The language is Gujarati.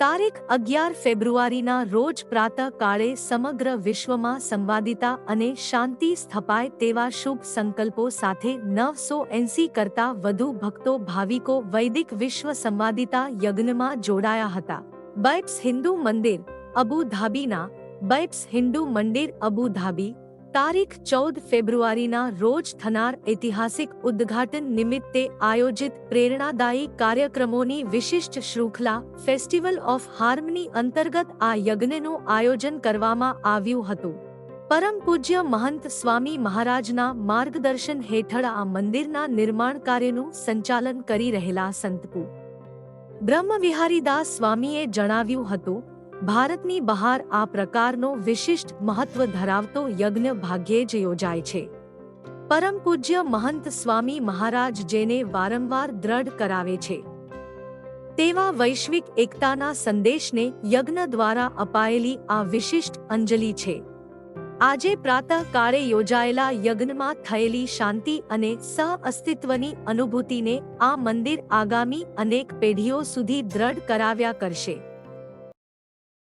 તારીખ અગિયાર ફેબ્રુઆરીના રોજ પ્રાતઃ કાળે સમગ્ર વિશ્વમાં સંવાદિતા અને શાંતિ સ્થપાય તેવા શુભ સંકલ્પો સાથે નવસો એંસી કરતા વધુ ભક્તો ભાવિકો વૈદિક વિશ્વ સંવાદિતા યજ્ઞમાં જોડાયા હતા. બૈપ્સ હિન્દુ મંદિર અબુ ધાબીના બૈપ્સ હિન્દુ મંદિર અબુ ધાબી તારીખ ચૌદ ફેબ્રુઆરીના રોજ થનાર ઐતિહાસિક ઉદ્ઘાટન નિમિત્તે આયોજિત પ્રેરણાદાયી કાર્યક્રમોની વિશિષ્ટ શૃંખલા ફેસ્ટિવલ ઓફ હાર્મની અંતર્ગત આ યજ્ઞનું આયોજન કરવામાં આવ્યું હતું. પરમ પૂજ્ય મહંત સ્વામી મહારાજના માર્ગદર્શન હેઠળ આ મંદિરના નિર્માણ કાર્યનું સંચાલન કરી રહેલા સંતપુ બ્રહ્મવિહારીદાસ સ્વામીએ જણાવ્યું હતું ભારતની બહાર આ પ્રકારનો વિશિષ્ટ મહત્વ ધરાવતો યજ્ઞ ભાગ્યે જ યોજાય છે. પરમ પૂજ્ય મહંત સ્વામી મહારાજ જેને વારંવાર દ્રઢ કરાવે છે. તેવા વૈશ્વિક એકતાના સંદેશને યજ્ઞ દ્વારા અપાયેલી આ વિશિષ્ટ અંજલિ છે. આજે પ્રાતઃ કાળે યોજાયેલા યજ્ઞમાં થયેલી શાંતિ અને સહ અસ્તિત્વની અનુભૂતિને આ મંદિર આગામી અનેક પેઢીઓ સુધી દ્રઢ કરાવ્યા કરશે.